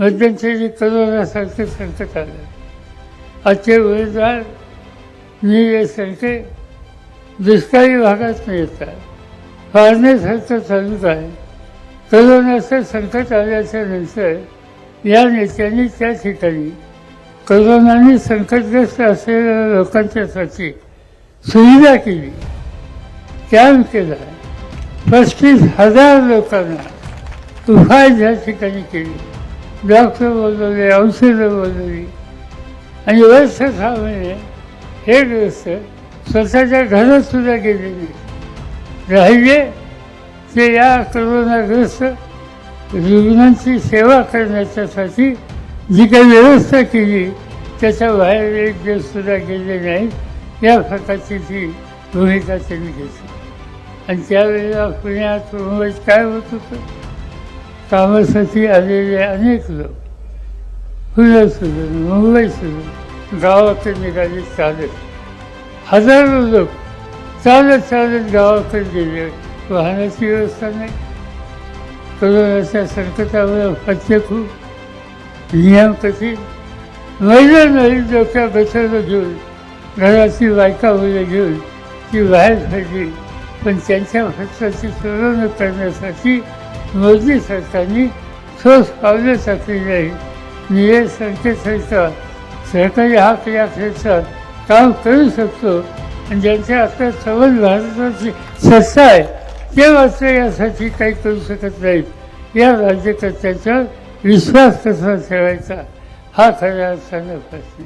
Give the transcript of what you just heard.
मध्यंतरी करोनासारखं संकट आलं. आजचे उमेदवार मी हे संकट दुष्काळी भागात येतात फाळण्यासारखं चालूच आहे. करोनाचं संकट आल्याच्यानंतर या नेत्यांनी त्या ठिकाणी करोनाने संकटग्रस्त असलेल्या लोकांच्यासाठी सुविधा केली. कॅम्प केला. पस्तीस हजार लोकांना उपाय या ठिकाणी केली. डॉक्टर बोलवले औषधं बोलवली आणि व्यवस्था सहा महिने हे ग्रस्त स्वतःच्या घरात सुद्धा गेले नाही. राहिले ते या करोनाग्रस्त रुग्णांची सेवा करण्याच्यासाठी जी काही व्यवस्था केली त्याच्या बाहेर एक दिवस सुद्धा गेले नाही या प्रकारची ती भूमिका त्यांनी घेतली. आणि त्यावेळेला पुण्यात मुंबईत काय होत होतं? कामासाठी आलेले अनेक लोक. पुण्यात सोडून मुंबई सोडून गावाकडे निघाले चालत. हजारो लोक चालत चालत गावाकडे गेले. वाहनाची व्यवस्था नाही. कोरोनाच्या संकटामुळे पथ्य खूप. नियम कठीण. महिला नाही डोक्या बसवलं घेऊन घराची बायका मुलं घेऊन ती बाहेर पडली. पण त्यांच्या हक्काची सोडवणूक करण्यासाठी मोदी सरकारने ठोस पावले टाकली नाही निळे संकेतसंस्था सरकारी हा क्रिया क्षेत्रात काम करू शकतो. आणि ज्यांच्या आता सबल भारताची सत्ता आहे ते मात्र यासाठी काही करू शकत नाहीत. या राज्यकर्त्याचा विश्वास कसा ठेवायचा. हा खऱ्या अर्थानं प्रश्न.